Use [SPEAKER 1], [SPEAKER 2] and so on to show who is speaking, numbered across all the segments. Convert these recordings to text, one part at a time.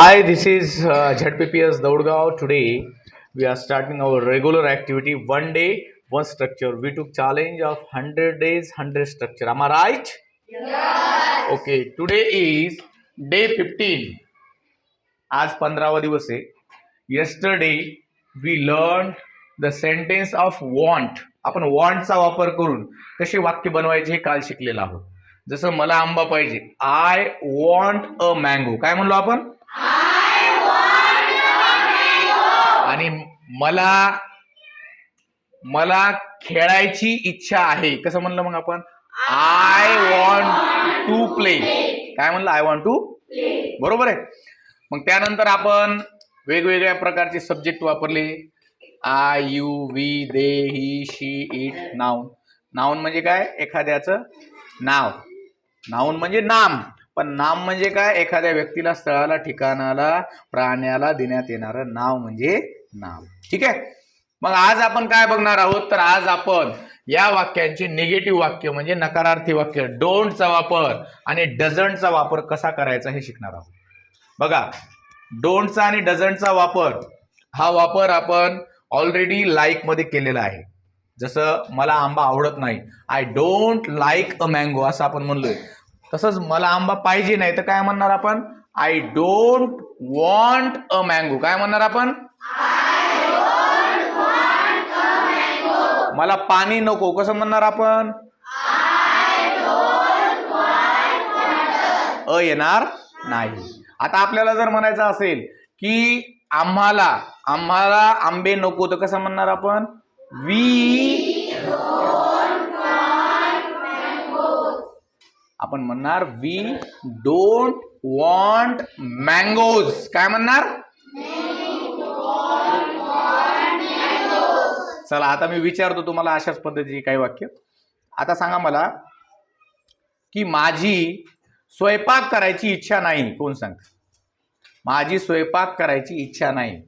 [SPEAKER 1] Hi, this is uh, ZPPS Daudgaon. Today we are starting our regular activity one day, one structure. We took challenge of 100 days, 100 structure. Am I right? Yes. Okay, today is day 15. आज पंधरावा दिवस आहे yesterday we learn the sentence of want आपण वॉन्टचा वापर करून कसे वाक्य बनवायचे हे काल शिकलेलं आहोत जसं मला आंबा पाहिजे आय वॉन्ट अ मँगो काय म्हणलो आपण आणि मला मला खेळायची इच्छा आहे. कसं म्हणलं मग आपण? आय वॉन्ट टू प्ले काय म्हणलं? आय वॉन्ट टू बरोबर आहे. मग त्यानंतर आपण वेगवेगळ्या प्रकारचे सब्जेक्ट वापरले. I you we they he she it noun noun म्हणजे काय? एखाद्याचं नाव. नाऊन म्हणजे नाम. पण नाम म्हणजे काय? एखाद्या व्यक्तीला स्थळाला ठिकाणाला प्राण्याला देण्यात येणारं नाव म्हणजे नाव ठीक आहे? मग आज आपण काय बघणार आहोत? तर आज आपण या वाक्यांचे निगेटिव्ह वाक्य म्हणजे नकारार्थी वाक्य डोंटचा वापर आणि डझंटचा वापर कसा करायचा हे शिकणार आहोत. बघा डोंटचा आणि डझंटचा वापर हा वापर आपण ऑलरेडी लाईकमध्ये केलेला आहे. जसं मला आंबा आवडत नाही I don't like a mango असं आपण म्हणलोय. तसंच मला आंबा पाहिजे नाही तर काय म्हणणार आपण? I don't want a mango काय म्हणणार आपण? मला पाणी नको कसं म्हणणार आपण? अ येणार नाही. आता आपल्याला जर म्हणायचं असेल की आम्हाला आम्हाला आंबे नको तर कसं म्हणणार आपण? वी आपण म्हणणार वी डोंट वॉन्ट मँगोज काय म्हणणार? चला आता मी विचारतो तुम्हाला अशाच पद्धतीची काही वाक्य. आता सांगा मला की माझी स्वयंपाक करायची इच्छा नाही कोण सांग माझी स्वयंपाक करायची इच्छा नाही.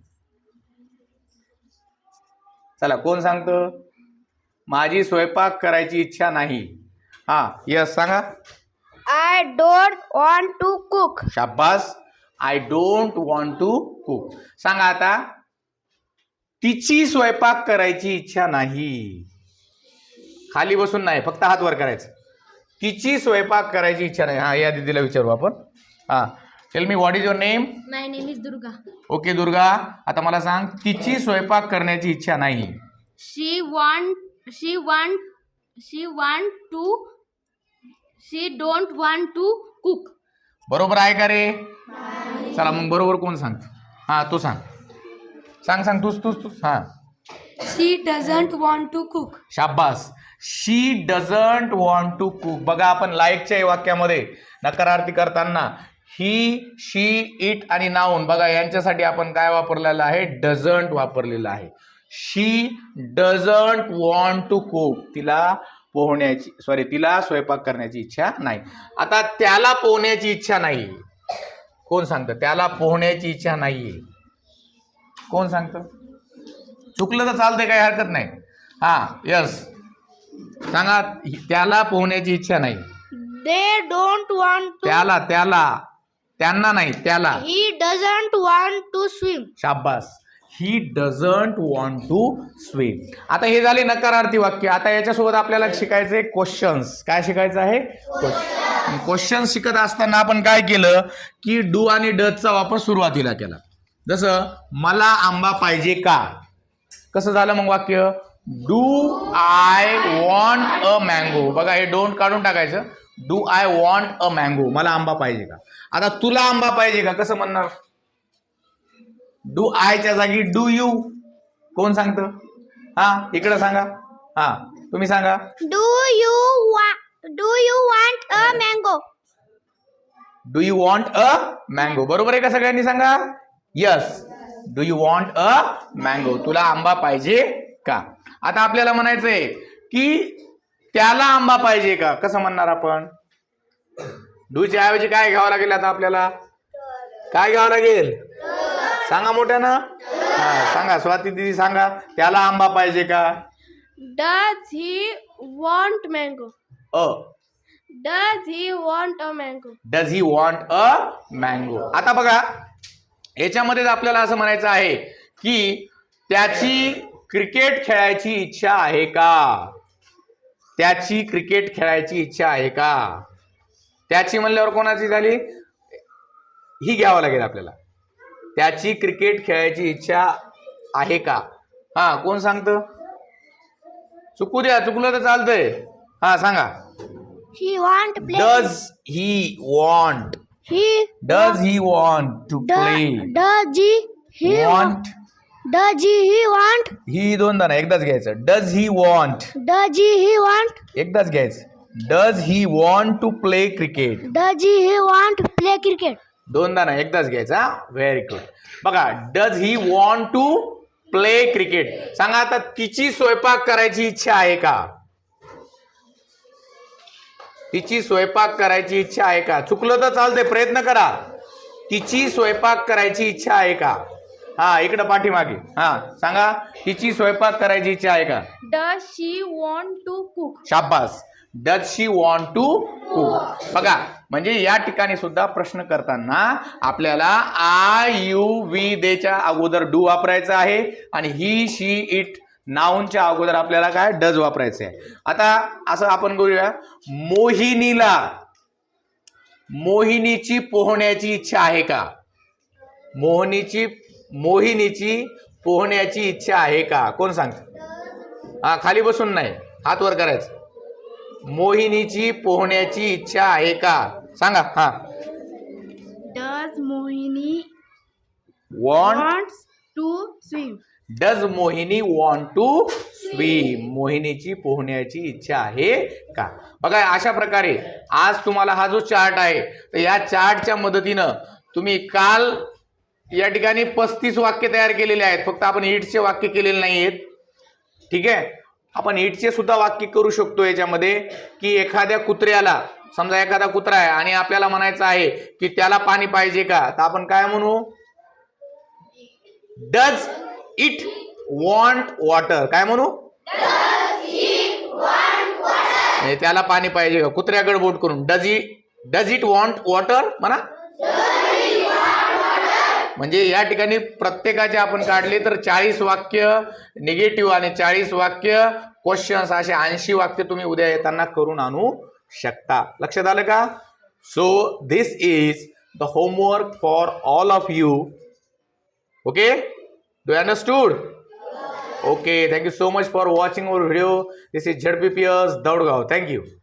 [SPEAKER 1] चला कोण सांगतं? माझी स्वयंपाक करायची इच्छा नाही. हा यस सांगा.
[SPEAKER 2] I don't want to cook.
[SPEAKER 1] शाबास. I don't want to cook सांगा आता. तिची स्वयंपाक करायची इच्छा नाही. खाली बसून नाही फक्त हात वर करायचं. तिची स्वयंपाक करायची इच्छा नाही. हा या दिदीला विचारू आपण. हा tell me what is your name
[SPEAKER 2] My name is Durga.
[SPEAKER 1] Okay Durga आता मला सांग तिची स्वयंपाक करण्याची इच्छा नाही.
[SPEAKER 2] She want she want she want to she don't want to cook.
[SPEAKER 1] बरोबर आहे का रे? चला मग बरोबर कोण सांगत? हा तू सांग. सांग सांग तूच तूच तूच. हा.
[SPEAKER 2] She doesn't want to cook.
[SPEAKER 1] शाबास. She doesn't want to cook बघा आपण लाईकच्या या वाक्यामध्ये नकारार्थी करताना ही शी इट आणि नाऊन बघा यांच्यासाठी आपण काय वापरलेलं आहे? डझंट वापरलेलं आहे. She doesn't want to cook तिला पोहण्याची सॉरी तिला स्वयंपाक करण्याची इच्छा नाही. आता त्याला पोहण्याची इच्छा नाही. कोण सांगतं? त्याला पोहण्याची इच्छा नाहीये. कोण सांगतं? चुकलं तर चालतंय काही हरकत नाही. हा यस. सांगा त्याला पोहण्याची इच्छा नाही.
[SPEAKER 2] Don't want to.
[SPEAKER 1] त्याला त्याला त्यांना नाही त्याला.
[SPEAKER 2] He doesn't want to swim.
[SPEAKER 1] शाबास. He doesn't want to swim आता हे झाले नकारार्थी वाक्य. आता याच्यासोबत आपल्याला शिकायचं आहे क्वेश्चन्स काय शिकायचं आहे? क्वेश्चन शिकत असताना आपण काय केलं? की डू आणि डचचा वापर सुरुवातीला केला. जसं मला आंबा पाहिजे का? कसं झालं मग वाक्य? Do I want a mango बघा हे डोंट काढून टाकायचं. Do I want a mango मला आंबा पाहिजे का? आता तुला आंबा पाहिजे का? कसं म्हणणार? डू आयच्या जागी डू यू कोण सांगतं? हा इकडं सांगा. हा तुम्ही सांगा.
[SPEAKER 2] You want Do you want a mango?
[SPEAKER 1] Do you want a mango बरोबर आहे का सगळ्यांनी सांगा? Yes do you want a mango तुला आंबा पाहिजे का? आता आपल्याला म्हणायचंय की त्याला आंबा पाहिजे का? कसं म्हणणार आपण? डूच्या ऐवजी काय घ्यावं लागेल आता आपल्याला? काय घ्यावं लागेल? सांगा मोठ्यानं. हा सांगा. स्वाती दिदी सांगा. त्याला आंबा पाहिजे का?
[SPEAKER 2] Does he want mango?
[SPEAKER 1] A.
[SPEAKER 2] Does he want a mango?
[SPEAKER 1] Does he want a mango आता बघा. याच्यामध्ये आपल्याला असं म्हणायचं आहे की त्याची क्रिकेट खेळायची इच्छा आहे का? त्याची क्रिकेट खेळायची इच्छा आहे का? त्याची म्हणल्यावर कोणाची झाली? ही घ्यावं लागेल आपल्याला. त्याची क्रिकेट खेळायची इच्छा आहे का? हा कोण सांगतं? चुकू द्या चुकलं तर चालतंय. हा सांगा.
[SPEAKER 3] Want play.
[SPEAKER 1] Does he want
[SPEAKER 3] he
[SPEAKER 1] does he want to play
[SPEAKER 3] do, does he he
[SPEAKER 1] want
[SPEAKER 3] does he he want?
[SPEAKER 1] He दोनदा ना एकदाच घ्यायचं. Does he want
[SPEAKER 3] does he he want?
[SPEAKER 1] एकदाच घ्यायचं. Does he want to play cricket
[SPEAKER 3] does he he want play cricket?
[SPEAKER 1] दोनदा ना एकदाच घ्यायचा व्हेरी गुड बघा does he want to play cricket सांगा आता तिची स्वयंपाक करायची इच्छा आहे का? तिची स्वयंपाक करायची इच्छा आहे का? चुकलं तर चालतंय प्रयत्न करा. तिची स्वयंपाक करायची इच्छा आहे का? हा इकडं पाठीमागे. हा सांगा तिची स्वयंपाक करायची इच्छा आहे का?
[SPEAKER 2] Does she want to cook?
[SPEAKER 1] शाबास. Does she want to cook बघा म्हणजे या ठिकाणी सुद्धा प्रश्न करताना आपल्याला आय यू वी देच्या अगोदर डू वापरायचं आहे आणि ही शी इट नाऊनच्या अगोदर आपल्याला काय? डज वापरायचं आहे. आता असं आपण करूया मोहिनीला मोहिनीची पोहण्याची इच्छा आहे का? मोहिनीची मोहिनीची पोहण्याची इच्छा आहे का? कोण सांगतं? हा खाली बसून नाही. हात वर करायचं. मोहिनीची पोहण्याची इच्छा आहे का? सांगा हा.
[SPEAKER 2] Does Mohini
[SPEAKER 1] want
[SPEAKER 2] to swim?
[SPEAKER 1] Does Mohini want to swim मोहिनीची पोहण्याची इच्छा आहे का? बघा अशा प्रकारे आज तुम्हाला हा जो चार्ट आहे तर या चार्टच्या मदतीनं तुम्ही काल या ठिकाणी पस्तीस वाक्य तयार केलेले आहेत. फक्त आपण इटचे वाक्य केलेले नाही आहेत ठीक आहे? आपण इटचे सुद्धा वाक्य करू शकतो याच्यामध्ये की एखाद्या कुत्र्याला समजा एखादा कुत्रा आहे आणि आपल्याला म्हणायचं आहे की त्याला पाणी पाहिजे का? तर आपण काय म्हणू? Does it want water. काय म्हणू? त्याला पाणी पाहिजे का? कुत्र्याकडे बोट करून. Does it does it want water म्हणा. म्हणजे या ठिकाणी प्रत्येकाचे आपण काढले तर चाळीस वाक्य निगेटिव्ह आणि चाळीस वाक्य क्वेश्चन्स असे ऐंशी वाक्य तुम्ही उद्या येताना करून आणू शकता. लक्षात आलं का? So this is the homework for all of you okay Do you understood? Okay, thank you so much for watching our video. This is ZBPS Daudgaon. Thank you.